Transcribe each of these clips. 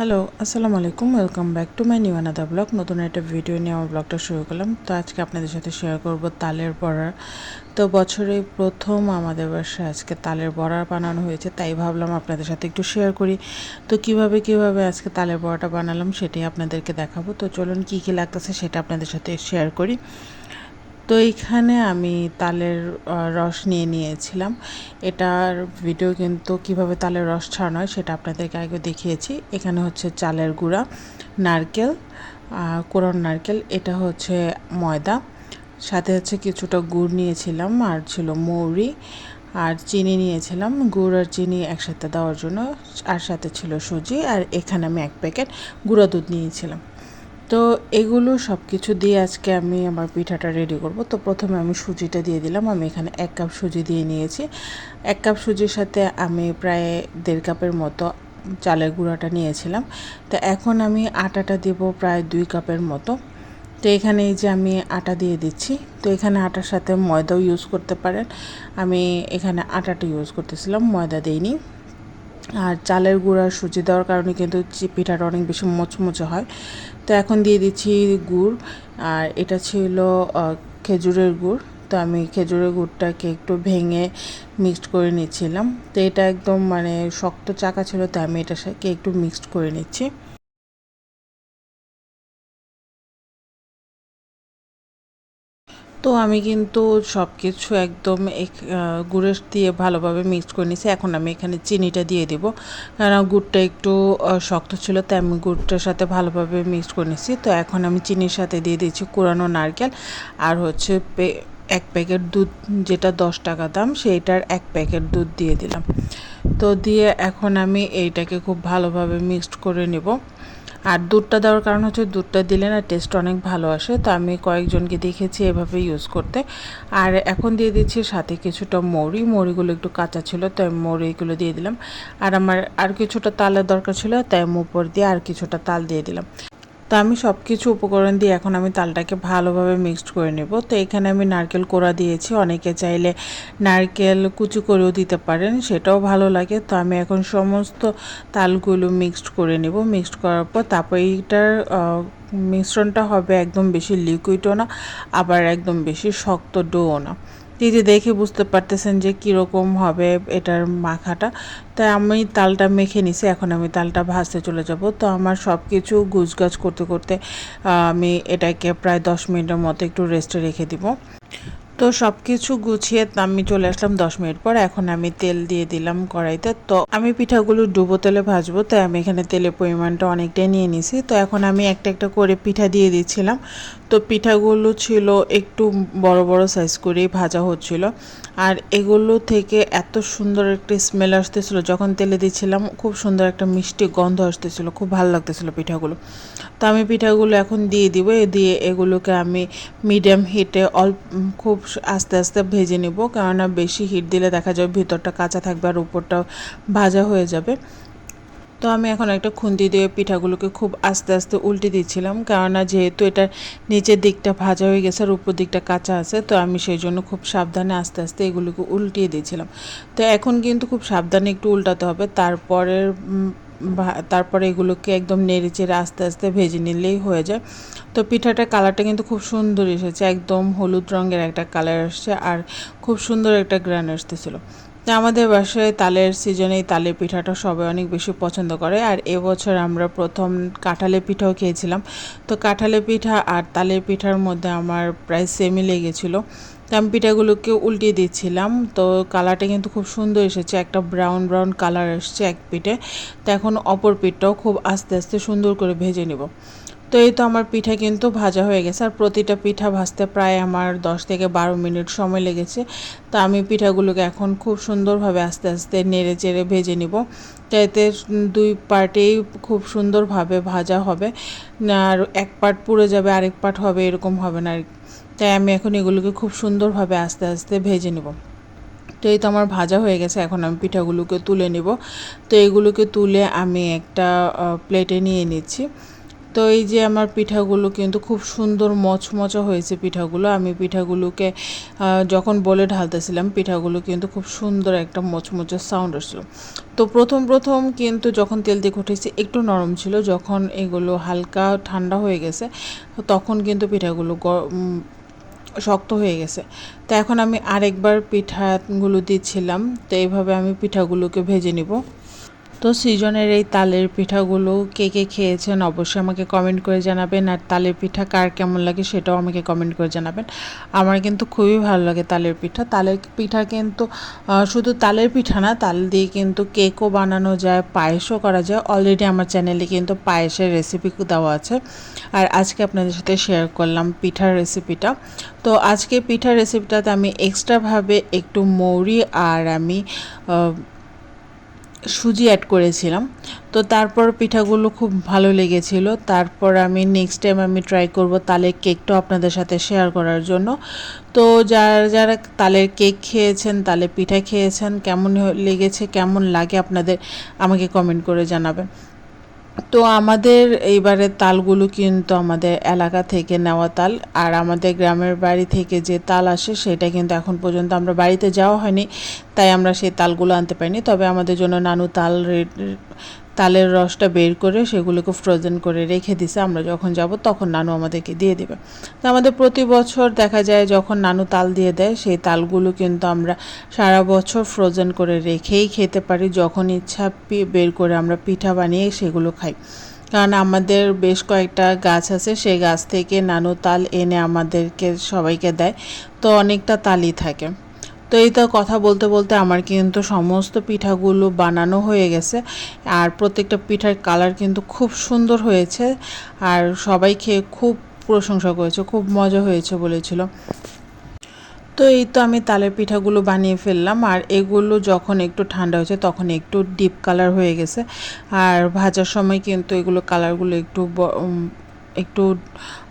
Hello আসসালামু আলাইকুম। Welcome back to my new another blog নতুন একটা ভিডিও নিয়ে আমার ব্লগটা শুরু করলাম। তো আজকে আপনাদের সাথে শেয়ার করব তালের বড়া। তো বছরে প্রথম আমাদের বাসায় আজকে তালের বড়া বানানো হয়েছে, তাই ভাবলাম আপনাদের সাথে একটু শেয়ার করি। তো কীভাবে কীভাবে আজকে তালের বড়াটা বানালাম সেটাই আপনাদেরকে দেখাবো। তো চলুন কী কী লাগতেছে সেটা আপনাদের সাথে শেয়ার করি। তো এইখানে আমি তালের রস নিয়ে নিয়েছিলাম। এটার ভিডিও কিন্তু কীভাবে তালের রস ছাড়ানো হয় সেটা আপনাদেরকে আগে দেখিয়েছি। এখানে হচ্ছে চালের গুঁড়া, নারকেল কোরন নারকেল, এটা হচ্ছে ময়দা। সাথে হচ্ছে কিছুটা গুড় নিয়েছিলাম, আর ছিল মৌরি, আর চিনি নিয়েছিলাম। গুড় আর চিনি একসাথে দেওয়ার জন্য, আর সাথে ছিল সুজি, আর এখানে আমি এক প্যাকেট গুঁড়া দুধ নিয়েছিলাম। তো এগুলো সব কিছু দিয়ে আজকে আমি আমার পিঠাটা রেডি করব। তো প্রথমে আমি সুজিটা দিয়ে দিলাম। আমি এখানে এক কাপ সুজি দিয়ে নিয়েছি। এক কাপ সুজির সাথে আমি প্রায় দেড় কাপের মতো চালের গুঁড়াটা নিয়েছিলাম। তো এখন আমি আটাটা দেব প্রায় দুই কাপের মতো। তো এখানে এই যে আমি আটা দিয়ে দিচ্ছি। তো এখানে আটার সাথে ময়দাও ইউজ করতে পারেন। আমি এখানে আটাটা ইউজ করতেছিলাম, ময়দা দিইনি। আর চালের গুঁড়া, সুজি দেওয়ার কারণে কিন্তু পিঠাটা অনেক বেশি মচমচে হয়। তো এখন দিয়ে দিচ্ছি গুড়, আর এটা ছিল খেজুরের গুড়। তো আমি খেজুরের গুড়টাকে একটু ভেঙে মিক্সড করে নিচ্ছিলাম। তো এটা একদম মানে শক্ত চাকা ছিল, তাই আমি এটার সাথে একটু মিক্সড করে নিচ্ছি। তো আমি কিন্তু সব কিছু একদম গুড়ের দিয়ে ভালোভাবে মিক্স করে নিয়েছি। এখন আমি এখানে চিনিটা দিয়ে দেব। কারণ গুড়টা একটু শক্ত ছিল, তাই আমি গুড়টার সাথে ভালোভাবে মিক্স করে নিয়েছি। তো এখন আমি চিনির সাথে দিয়ে দিয়েছি কুড়ানো নারকেল। আর হচ্ছে পে, এক প্যাকেট দুধ, যেটা দশ টাকা দাম, সেইটার এক প্যাকেট দুধ দিয়ে দিলাম। তো দিয়ে এখন আমি এইটাকে খুব ভালোভাবে মিক্সড করে নেব। আর দুধটা দেওয়ার কারণ হচ্ছে দুধটা দিলে না টেস্ট অনেক ভালো আসে, তো আমি কয়েকজনকে দেখেছি এভাবে ইউজ করতে। আর এখন দিয়ে দিচ্ছি সাথে কিছুটা মৌরি, মৌরিগুলো একটু কাঁচা ছিল তাই মৌরিগুলো দিয়ে দিলাম। আর আমার আর কিছুটা তালের দরকার ছিল, তাই উপর দিয়ে আর কিছুটা তাল দিয়ে দিলাম। তো আমি সব কিছু উপকরণ দিয়ে এখন আমি তালটাকে ভালোভাবে মিক্সড করে নেব। তো এখানে আমি নারকেল কোড়া দিয়েছি। অনেকে চাইলে নারকেল কুচি করেও দিতে পারেন, সেটাও ভালো লাগে। তো আমি এখন সমস্ত তালগুলো মিক্সড করে নেব। মিক্সড করার পর তারপর এইটার মিশ্রণটা হবে একদম বেশি লিকুইডও না, আবার একদম বেশি শক্ত ডোও না। যে দেখে বুঝতে পারতেছেন যে কীরকম হবে এটার মাখাটা। তাই আমি তালটা মেখে নিছি, এখন আমি তালটা ভাজতে চলে যাব। তো আমার সব কিছু গুজগাছ করতে করতে আমি এটাকে প্রায় দশ মিনিটের মতো একটু রেস্টে রেখে দিব। তো সব কিছু গুছিয়ে আমি চলে আসলাম দশ মিনিট পর। এখন আমি তেল দিয়ে দিলাম কড়াইতে। তো আমি পিঠাগুলো ডুবো তেলে ভাজবো, তাই আমি এখানে তেলের পরিমাণটা অনেকটাই নিয়ে নিছি। তো এখন আমি একটা একটা করে পিঠা দিয়ে দিচ্ছিলাম। তো পিঠাগুলো ছিল একটু বড় বড় সাইজ করেই ভাজা হচ্ছিল। আর এগুলো থেকে এত সুন্দর একটা স্মেল আসতেছিলো, যখন তেলে দিচ্ছিলাম খুব সুন্দর একটা মিষ্টি গন্ধ আসতেছিলো, খুব ভালো লাগতেছিলো পিঠাগুলো। তো আমি পিঠাগুলো এখন দিয়ে দিব, দিয়ে এগুলোকে আমি মিডিয়াম হিটে অল্প, খুব আস্তে আস্তে ভেজে নেব, কেননা বেশি হিট দিলে দেখা যাবে ভিতরটা কাঁচা থাকবে আর উপরটা ভাজা হয়ে যাবে। তো আমি এখন একটা খুন্তি দিয়ে পিঠাগুলোকে খুব আস্তে আস্তে উল্টে দিচ্ছিলাম, কেননা যেহেতু এটার নিচের দিকটা ভাজা হয়ে গেছে আর উপর দিকটা কাঁচা আছে, তো আমি সেই জন্য খুব সাবধানে আস্তে আস্তে এগুলোকে উল্টিয়ে দিয়েছিলাম তো এখন কিন্তু খুব সাবধানে একটু উল্টাতে হবে, তারপরের তারপরে এগুলোকে একদম নেড়ে চেড়ে আস্তে আস্তে ভেজে নিলেই হয়ে যায়। তো পিঠাটার কালারটা কিন্তু খুব সুন্দর এসেছে, একদম হলুদ রঙের একটা কালার আসছে আর খুব সুন্দর একটা গ্রান আসতেছিলো। আমাদের বাসায় তালের সিজনে এই তালের পিঠাটা সবাই অনেক বেশি পছন্দ করে আর এবছর আমরা প্রথম কাঁঠালের পিঠাও খেয়েছিলাম। তো কাঁঠালের পিঠা আর তালের পিঠার মধ্যে আমার প্রায় সেমই লেগেছিলো। তো আমি পিঠাগুলোকে উল্টিয়ে দিচ্ছিলাম। তো কালারটা কিন্তু খুব সুন্দর এসেছে। একটা ব্রাউন ব্রাউন কালার এসছে এক পিঠে। তো এখন অপর পিঠটাও খুব আস্তে আস্তে সুন্দর করে ভেজে নেব। তো এই তো আমার পিঠা কিন্তু ভাজা হয়ে গেছে। আর প্রতিটা পিঠা ভাজতে প্রায় আমার দশ থেকে বারো মিনিট সময় লেগেছে। তো আমি পিঠাগুলোকে এখন খুব সুন্দরভাবে আস্তে আস্তে নেড়ে চেড়ে ভেজে নিব। এতে দুই পার্টেই খুব সুন্দরভাবে ভাজা হবে। আর এক পার্ট পুড়ে যাবে, আরেক পার্ট হবে, এরকম হবে না তাই আমি এখন এগুলোকে খুব সুন্দরভাবে আস্তে আস্তে ভেজে নেব। তো এই তো আমার ভাজা হয়ে গেছে, এখন আমি পিঠাগুলোকে তুলে নেব। তো এগুলোকে তুলে আমি একটা প্লেটে নিয়ে নিচ্ছি। তো এই যে আমার পিঠাগুলো কিন্তু খুব সুন্দর মচমচা হয়েছে পিঠাগুলো, আমি পিঠাগুলোকে যখন বলে ঢালতেছিলাম, পিঠাগুলো কিন্তু খুব সুন্দর একটা মচমচে সাউন্ড আসছিল তো প্রথম প্রথম কিন্তু যখন তেল দিয়ে উঠেছে একটু নরম ছিল, যখন এগুলো হালকা ঠান্ডা হয়ে গেছে, তখন কিন্তু পিঠাগুলো শক্ত হয়ে গেছে। তো এখন আমি আরেকবার পিঠাগুলো দিচ্ছিলাম। তো এইভাবে আমি পিঠাগুলোকে ভেজে নিব। তো সিজনের এই তালের পিঠাগুলো কে কে খেয়েছেন অবশ্যই আমাকে কমেন্ট করে জানাবেন। আর তালের পিঠা কার কেমন লাগে সেটাও আমাকে কমেন্ট করে জানাবেন। আমার কিন্তু খুবই ভালো লাগে তালের পিঠা। তালের পিঠা কিন্তু শুধু তালের পিঠা না, তাল দিয়ে কিন্তু কেকও বানানো যায়, পায়েসও করা যায়। অলরেডি আমার চ্যানেলে কিন্তু পায়েসের রেসিপি দেওয়া আছে। আর আজকে আপনাদের সাথে শেয়ার করলাম পিঠার রেসিপিটা তো আজকে পিঠার রেসিপিটাতে আমি এক্সট্রাভাবে একটু মৌরি আর আমি সুজি অ্যাড করেছিলাম। তো তারপর পিঠাগুলো খুব ভালো লেগেছিল। তারপর আমি নেক্সট টাইম আমি ট্রাই করব তালের কেকটাও আপনাদের সাথে শেয়ার করার জন্য। তো যারা যারা তালের কেক খেয়েছেন, তালের পিঠা খেয়েছেন, কেমন লেগেছে, কেমন লাগে আপনাদের আমাকে কমেন্ট করে জানাবেন। তো আমাদের এইবারে তালগুলো কিন্তু আমাদের এলাকা থেকে নেওয়া তাল, আর আমাদের গ্রামের বাড়ি থেকে যে তাল আসে সেটা কিন্তু এখন পর্যন্ত আমরা বাড়িতে যাওয়া হয়নি, তাই আমরা সেই তালগুলো আনতে পারিনি। তবে আমাদের জন্য নানু তাল তালের রসটা বের করে সেগুলোকে ফ্রোজেন করে রেখে দিছে। আমরা যখন যাব তখন নানু আমাদেরকে দিয়ে দেবে। তো আমাদের প্রতি বছর দেখা যায় যখন নানু তাল দিয়ে দেয়, সেই তালগুলো কিন্তু আমরা সারা বছর ফ্রোজেন করে রেখেই খেতে পারি। যখন ইচ্ছা বের করে আমরা পিঠা বানিয়ে সেগুলো খাই। কারণ আমাদের বেশ কয়েকটা গাছ আছে, সেই গাছ থেকে নানু তাল এনে আমাদেরকে সবাইকে দেয়। তো অনেকটা তালই থাকে। তো এই তো কথা বলতে বলতে আমার কিন্তু সমস্ত পিঠাগুলো বানানো হয়ে গেছে। আর প্রত্যেকটা পিঠার কালার কিন্তু খুব সুন্দর হয়েছে। আর সবাই খেয়ে খুব প্রশংসা করেছে, খুব মজা হয়েছে বলেছিল। তো এই তো আমি তালের পিঠাগুলো বানিয়ে ফেললাম। আর এগুলো যখন একটু ঠান্ডা হয়েছে তখন একটু ডিপ কালার হয়ে গেছে। আর ভাজার সময় কিন্তু এগুলো কালারগুলো একটু একটু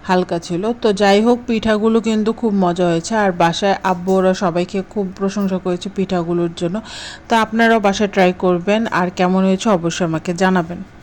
হালকা ছিল। তো যাই হোক, পিঠাগুলো কিন্তু খুব মজা হয়েছে। আর বাসায় আব্বু, ওরা সবাইকে খুব প্রশংসা করেছে পিঠাগুলোর জন্য। তো আপনারাও বাসায় ট্রাই করবেন। আর কেমন হয়েছে অবশ্যই আমাকে জানাবেন।